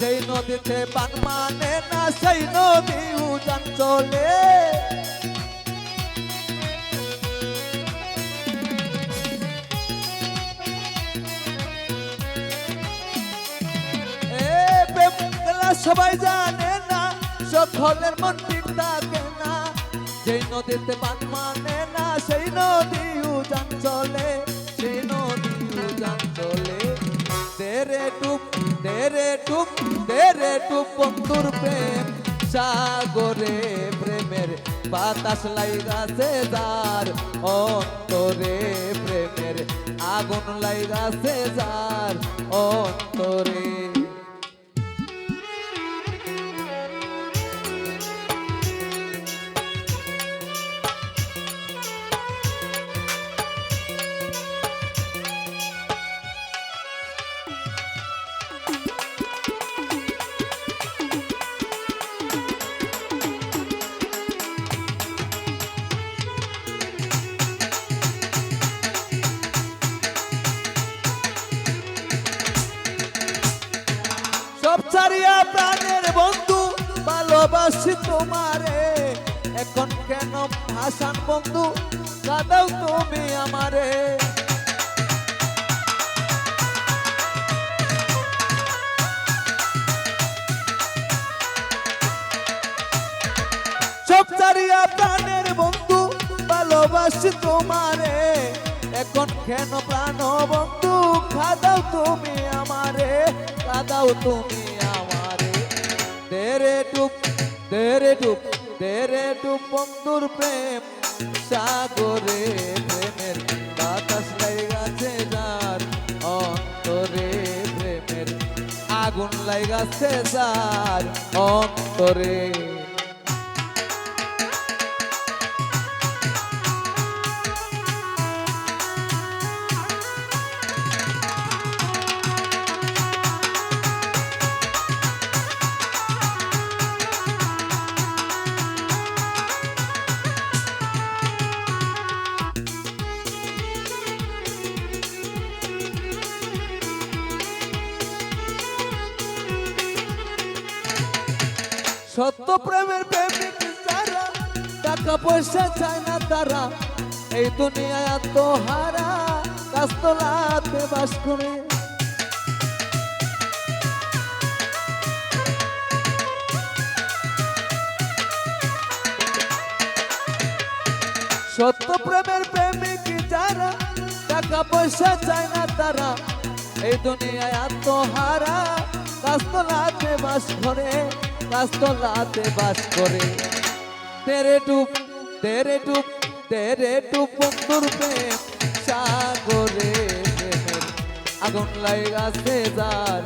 যেই নদীতে বান মানে না, সেই নদী উজান চলে সবাই জানে না, সকলের মন ঠিক থাকে না। যেই নদীতে বান মানে তেরে টুপ তেরে টুপ তেরে ডুব বন্ধুর প্রেম। সাগরে প্রেমের বাতাস লাইগাছে যার, অন্তরে প্রেমের আগুন লাইগাছে যার, অন্তরে প্রাণের বন্ধু, ভালোবাসি তোমারে। এখন কেন ভাসান বন্ধু, কাদাও তুমি আমারে। সব ছাড়িয়া প্রাণের বন্ধু, ভালোবাসি তোমারে। এখন কেন প্রাণ বন্ধু খাদাও তুমি আমারে, কাদাও তুমি তেরে টুপ তেরে টুপ তেরে ডুব বন্ধুর প্রেম। সাগরে প্রেমের বাতাস লাইগাছে যার, অন্তরে প্রেমের আগুন লাইগাছে যার, অন্তরে সত্য প্রেমের প্রেমিক যারা, টাকা পয়সা চায় না তারা, এই দুনিয়ায় আত্মহারা কাস্তলাতে বাস করে। সত্য প্রেমের প্রেমিক যারা, টাকা পয়সা চায় না তারা, এই দুনিয়ায় আত্মহারা কাস্তলাতে বাস করে গাছতলাতে বাস করে। তেরে টুপ তেরে টুপ তেরে টুপ বন্ধুর সাগরে প্রেমের আগুন লাইগাছে যার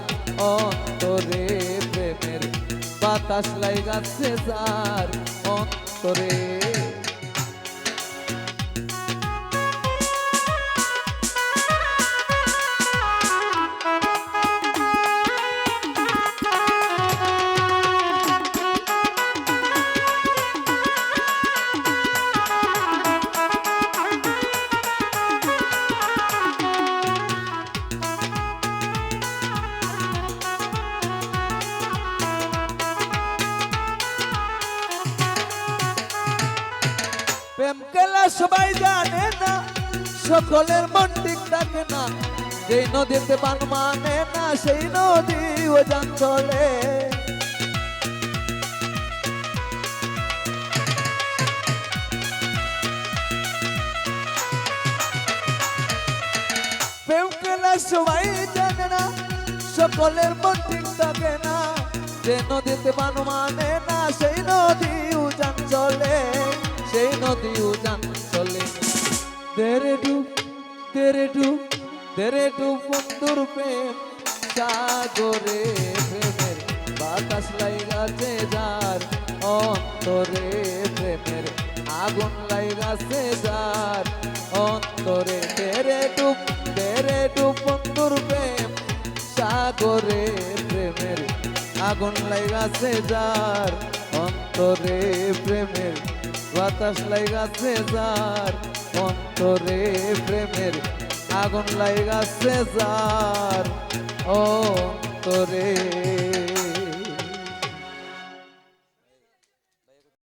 অন্তরে প্রেমের বাতাস লাইগাছে যার অন্তরে প্রেম খেলা সবাই জানে না, সকলের মন ঠিক থাকে না। যেই নদীতে বান মানে না, সেই নদী ও যান চলে সবাই জানে না, সকলের মন ঠিক থাকে না। যে নদীতে বান মানে না, সেই নদী চলে সেই নদী উজান চলে। তেরে ডুব তেরে ডুব তেরে ডুব বন্ধুর প্রেম। সাগরে প্রেমের বাতাস লাইগাছে যার, অন্তরে প্রেমের আগুন লাইগাছে যার। অন্তরে তেরে ডুব তেরে ডুব বন্ধুর প্রেম। সাগরে প্রেমের আগুন লাইগাছে যার, অন্তরে প্রেমের বাতাস লাইগাছে যার অন্তরে প্রেমের আগুন লাইগাছে যার অন্তরে